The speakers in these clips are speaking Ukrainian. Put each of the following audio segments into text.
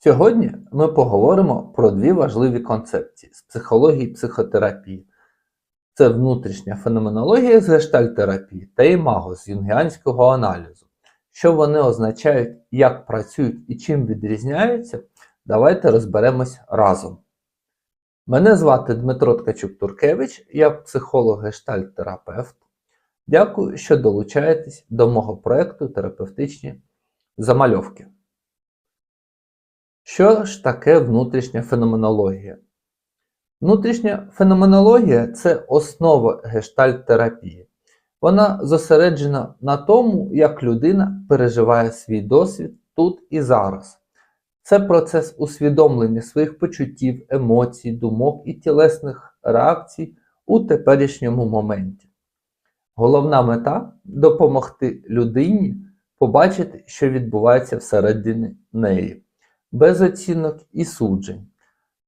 Сьогодні ми поговоримо про дві важливі концепції з психології і психотерапії. Це внутрішня феноменологія з гештальтерапії та імаго з юнгіанського аналізу. Що вони означають, як працюють і чим відрізняються, давайте розберемось разом. Мене звати Дмитро Ткачук-Туркевич, я психолог гештальт-терапевт. Дякую, що долучаєтесь до мого проєкту терапевтичні замальовки. Що ж таке внутрішня феноменологія? Внутрішня феноменологія це основа гештальт-терапії. Вона зосереджена на тому, як людина переживає свій досвід тут і зараз. Це процес усвідомлення своїх почуттів, емоцій, думок і тілесних реакцій у теперішньому моменті. Головна мета допомогти людині побачити, що відбувається всередині неї, без оцінок і суджень.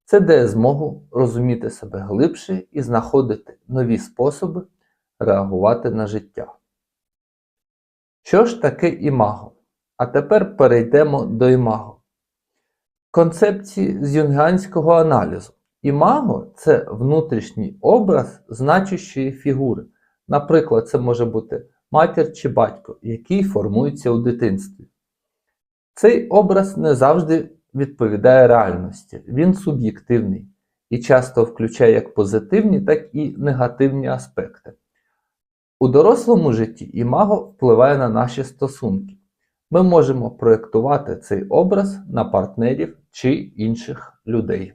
Це дає змогу розуміти себе глибше і знаходити нові способи реагувати на життя. Що ж таке імаго? А тепер перейдемо до імаго. Концепції з юнгіанського аналізу. Імаго це внутрішній образ значущої фігури. Наприклад, це може бути матір чи батько, який формується у дитинстві. Цей образ не завжди відповідає реальності, він суб'єктивний і часто включає як позитивні, так і негативні аспекти. У дорослому житті імаго впливає на наші стосунки. Ми можемо проєктувати цей образ на партнерів чи інших людей.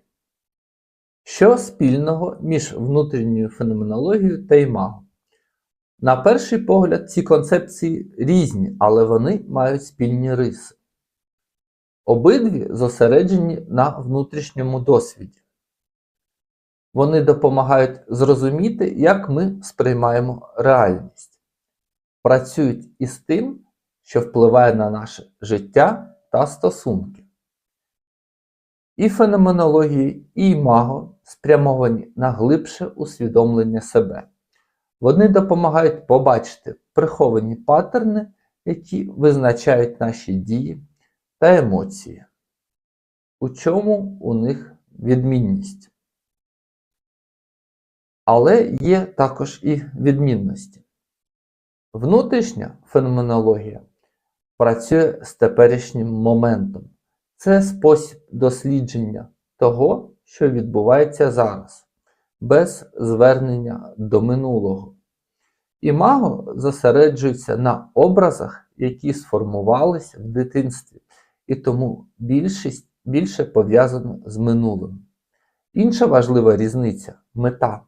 Що спільного між внутрішньою феноменологією та імаго? На перший погляд, ці концепції різні, але вони мають спільні риси. Обидві зосереджені на внутрішньому досвіді. Вони допомагають зрозуміти, як ми сприймаємо реальність, працюють із тим, що впливає на наше життя та стосунки. І феноменології, і імаго спрямовані на глибше усвідомлення себе. Вони допомагають побачити приховані паттерни, які визначають наші дії та емоції. У чому у них відмінність? Але є також і відмінності. Внутрішня феноменологія працює з теперішнім моментом. Це спосіб дослідження того, що відбувається зараз, без звернення до минулого. Імаго зосереджується на образах, які сформувалися в дитинстві, і тому більшість більше пов'язано з минулим. Інша важлива різниця мета.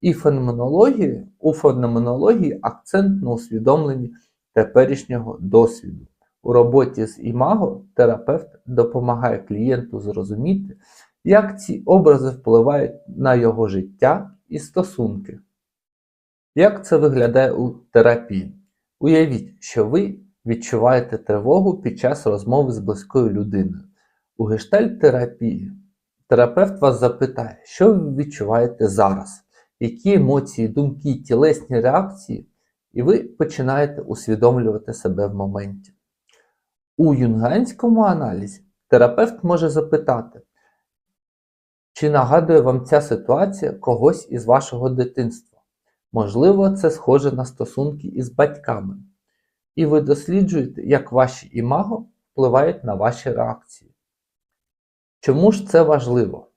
І феноменології, у феноменології акцент на усвідомленні теперішнього досвіду. У роботі з імаго терапевт допомагає клієнту зрозуміти, як ці образи впливають на його життя і стосунки. Як це виглядає у терапії? Уявіть, що ви відчуваєте тривогу під час розмови з близькою людиною. У гештальт-терапії терапевт вас запитає, що ви відчуваєте зараз, які емоції, думки, тілесні реакції, і ви починаєте усвідомлювати себе в моменті. У юнганському аналізі терапевт може запитати, чи нагадує вам ця ситуація когось із вашого дитинства? Можливо, це схоже на стосунки із батьками. І ви досліджуєте, як ваші імаго впливають на ваші реакції. Чому ж це важливо?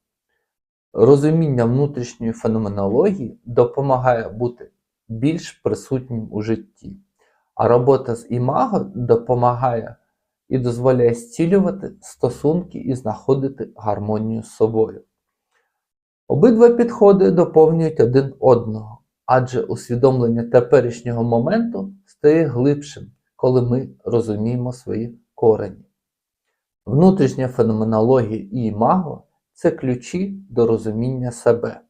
Розуміння внутрішньої феноменології допомагає бути більш присутнім у житті, а робота з імаго допомагає і дозволяє зцілювати стосунки і знаходити гармонію з собою. Обидва підходи доповнюють один одного, адже усвідомлення теперішнього моменту стає глибшим, коли ми розуміємо свої корені. Внутрішня феноменологія і імаго це ключі до розуміння себе.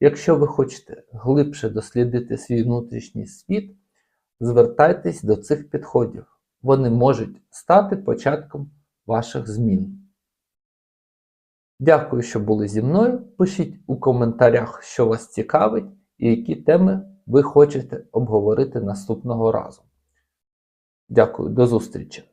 Якщо ви хочете глибше дослідити свій внутрішній світ, звертайтесь до цих підходів. Вони можуть стати початком ваших змін. Дякую, що були зі мною. Пишіть у коментарях, що вас цікавить і які теми ви хочете обговорити наступного разу. Дякую, до зустрічі!